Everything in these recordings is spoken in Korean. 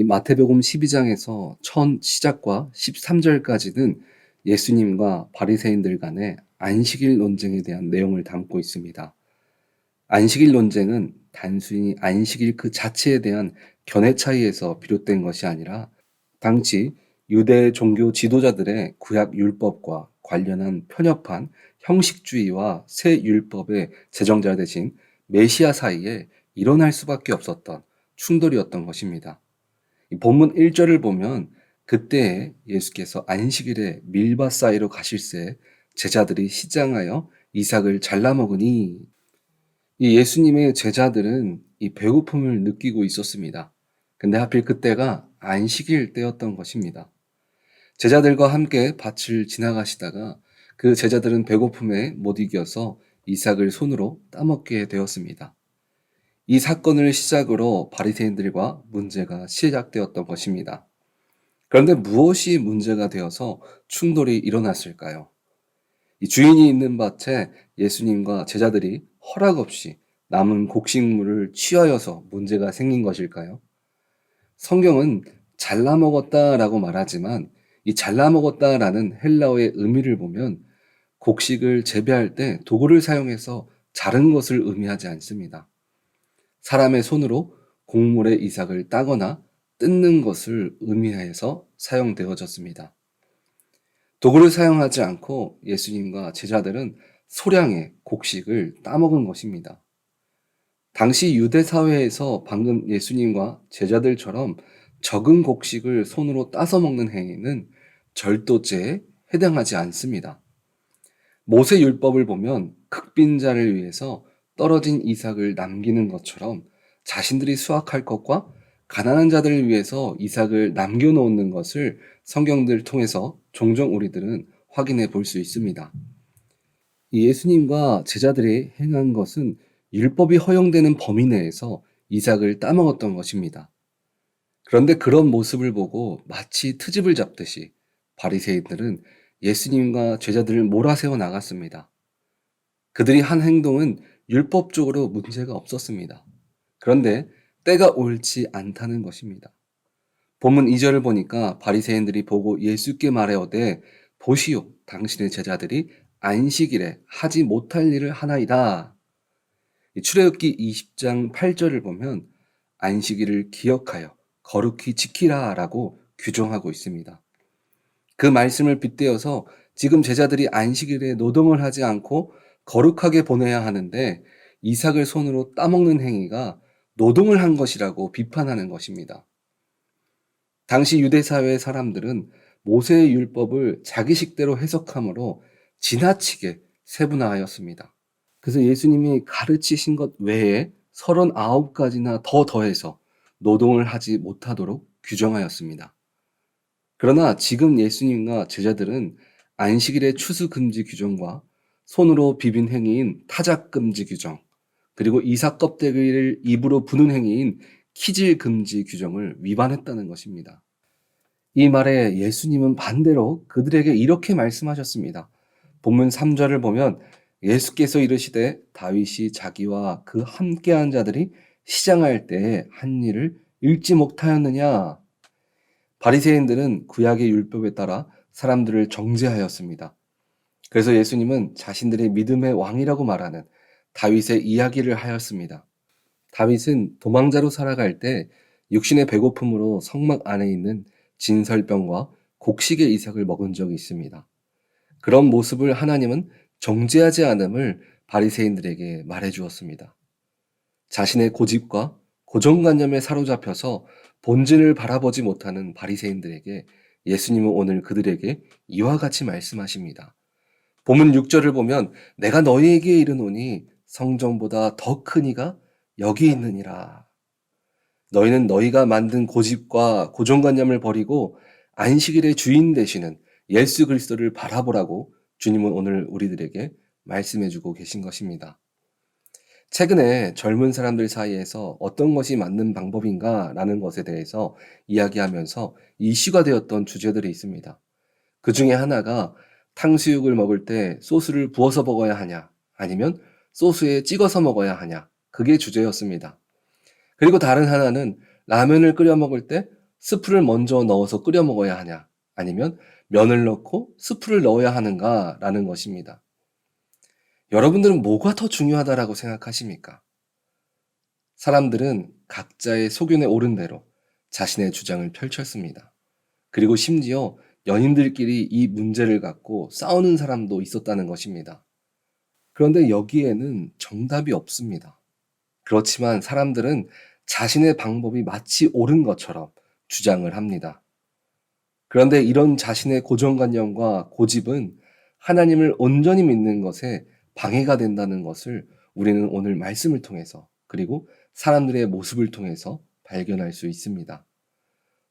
이 마태복음 12장에서 첫 시작과 13절까지는 예수님과 바리새인들 간의 안식일 논쟁에 대한 내용을 담고 있습니다. 안식일 논쟁은 단순히 안식일 그 자체에 대한 견해 차이에서 비롯된 것이 아니라 당시 유대 종교 지도자들의 구약 율법과 관련한 편협한 형식주의와 새 율법의 제정자 대신 메시아 사이에 일어날 수밖에 없었던 충돌이었던 것입니다. 본문 1절을 보면 그때 예수께서 안식일에 밀밭 사이로 가실새 제자들이 시장하여 이삭을 잘라 먹으니 이 예수님의 제자들은 이 배고픔을 느끼고 있었습니다. 근데 하필 그때가 안식일 때였던 것입니다. 제자들과 함께 밭을 지나가시다가 그 제자들은 배고픔에 못 이겨서 이삭을 손으로 따먹게 되었습니다. 이 사건을 시작으로 바리새인들과 문제가 시작되었던 것입니다. 그런데 무엇이 문제가 되어서 충돌이 일어났을까요? 이 주인이 있는 밭에 예수님과 제자들이 허락 없이 남은 곡식물을 취하여서 문제가 생긴 것일까요? 성경은 잘라 먹었다라고 말하지만 이 잘라 먹었다라는 헬라어의 의미를 보면 곡식을 재배할 때 도구를 사용해서 자른 것을 의미하지 않습니다. 사람의 손으로 곡물의 이삭을 따거나 뜯는 것을 의미해서 사용되어졌습니다. 도구를 사용하지 않고 예수님과 제자들은 소량의 곡식을 따먹은 것입니다. 당시 유대 사회에서 방금 예수님과 제자들처럼 적은 곡식을 손으로 따서 먹는 행위는 절도죄에 해당하지 않습니다. 모세 율법을 보면 극빈자를 위해서 떨어진 이삭을 남기는 것처럼 자신들이 수확할 것과 가난한 자들을 위해서 이삭을 남겨놓는 것을 성경들 통해서 종종 우리들은 확인해 볼 수 있습니다. 예수님과 제자들이 행한 것은 율법이 허용되는 범위 내에서 이삭을 따먹었던 것입니다. 그런데 그런 모습을 보고 마치 트집을 잡듯이 바리새인들은 예수님과 제자들을 몰아세워 나갔습니다. 그들이 한 행동은 율법적으로 문제가 없었습니다. 그런데 때가 옳지 않다는 것입니다. 본문 2절을 보니까 바리새인들이 보고 예수께 말하되 보시오 당신의 제자들이 안식일에 하지 못할 일을 하나이다. 출애굽기 20장 8절을 보면 안식일을 기억하여 거룩히 지키라라고 규정하고 있습니다. 그 말씀을 빗대어서 지금 제자들이 안식일에 노동을 하지 않고 거룩하게 보내야 하는데 이삭을 손으로 따먹는 행위가 노동을 한 것이라고 비판하는 것입니다. 당시 유대 사회의 사람들은 모세의 율법을 자기식대로 해석함으로 지나치게 세분화하였습니다. 그래서 예수님이 가르치신 것 외에 39가지나 더 더해서 노동을 하지 못하도록 규정하였습니다. 그러나 지금 예수님과 제자들은 안식일의 추수 금지 규정과 손으로 비빈 행위인 타작 금지 규정, 그리고 이삭 껍데기를 입으로 부는 행위인 키질 금지 규정을 위반했다는 것입니다. 이 말에 예수님은 반대로 그들에게 이렇게 말씀하셨습니다. 본문 3절을 보면 예수께서 이르시되 다윗이 자기와 그 함께한 자들이 시장할 때에 한 일을 읽지 못하였느냐? 바리새인들은 구약의 율법에 따라 사람들을 정죄하였습니다. 그래서 예수님은 자신들의 믿음의 왕이라고 말하는 다윗의 이야기를 하였습니다. 다윗은 도망자로 살아갈 때 육신의 배고픔으로 성막 안에 있는 진설병과 곡식의 이삭을 먹은 적이 있습니다. 그런 모습을 하나님은 정죄하지 않음을 바리새인들에게 말해 주었습니다. 자신의 고집과 고정관념에 사로잡혀서 본질을 바라보지 못하는 바리새인들에게 예수님은 오늘 그들에게 이와 같이 말씀하십니다. 본문 6절을 보면 내가 너희에게 이르노니 성정보다 더 큰 이가 여기 있느니라. 너희는 너희가 만든 고집과 고정관념을 버리고 안식일의 주인 되시는 예수 그리스도를 바라보라고 주님은 오늘 우리들에게 말씀해 주고 계신 것입니다. 최근에 젊은 사람들 사이에서 어떤 것이 맞는 방법인가 라는 것에 대해서 이야기하면서 이슈가 되었던 주제들이 있습니다. 그 중에 하나가 탕수육을 먹을 때 소스를 부어서 먹어야 하냐, 아니면 소스에 찍어서 먹어야 하냐, 그게 주제였습니다. 그리고 다른 하나는 라면을 끓여 먹을 때 스프를 먼저 넣어서 끓여 먹어야 하냐? 아니면 면을 넣고 스프를 넣어야 하는가? 라는 것입니다. 여러분들은 뭐가 더 중요하다라고 생각하십니까? 사람들은 각자의 소견에 오른 대로 자신의 주장을 펼쳤습니다. 그리고 심지어 연인들끼리 이 문제를 갖고 싸우는 사람도 있었다는 것입니다. 그런데 여기에는 정답이 없습니다. 그렇지만 사람들은 자신의 방법이 마치 옳은 것처럼 주장을 합니다. 그런데 이런 자신의 고정관념과 고집은 하나님을 온전히 믿는 것에 방해가 된다는 것을 우리는 오늘 말씀을 통해서 그리고 사람들의 모습을 통해서 발견할 수 있습니다.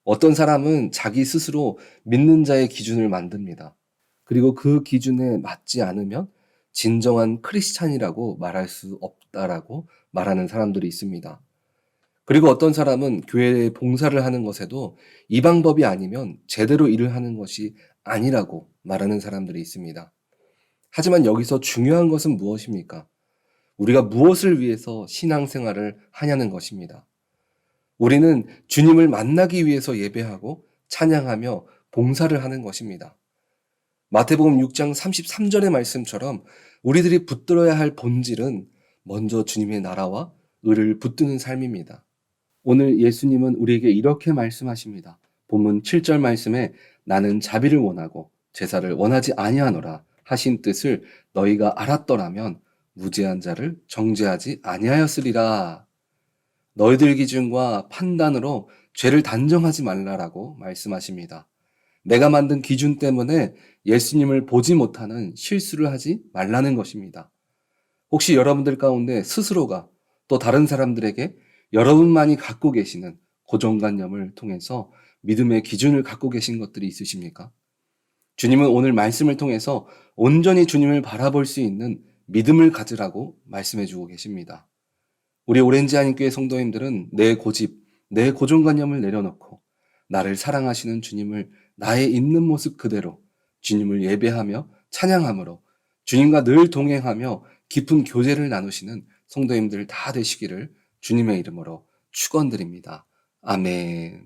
어떤 사람은 자기 스스로 믿는 자의 기준을 만듭니다. 그리고 그 기준에 맞지 않으면 진정한 크리스찬이라고 말할 수 없다라고 말하는 사람들이 있습니다. 그리고 어떤 사람은 교회에 봉사를 하는 것에도 이 방법이 아니면 제대로 일을 하는 것이 아니라고 말하는 사람들이 있습니다. 하지만 여기서 중요한 것은 무엇입니까? 우리가 무엇을 위해서 신앙생활을 하냐는 것입니다. 우리는 주님을 만나기 위해서 예배하고 찬양하며 봉사를 하는 것입니다. 마태복음 6장 33절의 말씀처럼 우리들이 붙들어야 할 본질은 먼저 주님의 나라와 의를 붙드는 삶입니다. 오늘 예수님은 우리에게 이렇게 말씀하십니다. 본문 7절 말씀에 나는 자비를 원하고 제사를 원하지 아니하노라 하신 뜻을 너희가 알았더라면 무죄한 자를 정죄하지 아니하였으리라. 너희들 기준과 판단으로 죄를 단정하지 말라라고 말씀하십니다. 내가 만든 기준 때문에 예수님을 보지 못하는 실수를 하지 말라는 것입니다. 혹시 여러분들 가운데 스스로가 또 다른 사람들에게 여러분만이 갖고 계시는 고정관념을 통해서 믿음의 기준을 갖고 계신 것들이 있으십니까? 주님은 오늘 말씀을 통해서 온전히 주님을 바라볼 수 있는 믿음을 가지라고 말씀해 주고 계십니다. 우리 오렌지 한인교회 성도님들은 내 고집, 내 고정관념을 내려놓고 나를 사랑하시는 주님을 나의 있는 모습 그대로 주님을 예배하며 찬양함으로 주님과 늘 동행하며 깊은 교제를 나누시는 성도님들 다 되시기를 주님의 이름으로 축원드립니다. 아멘.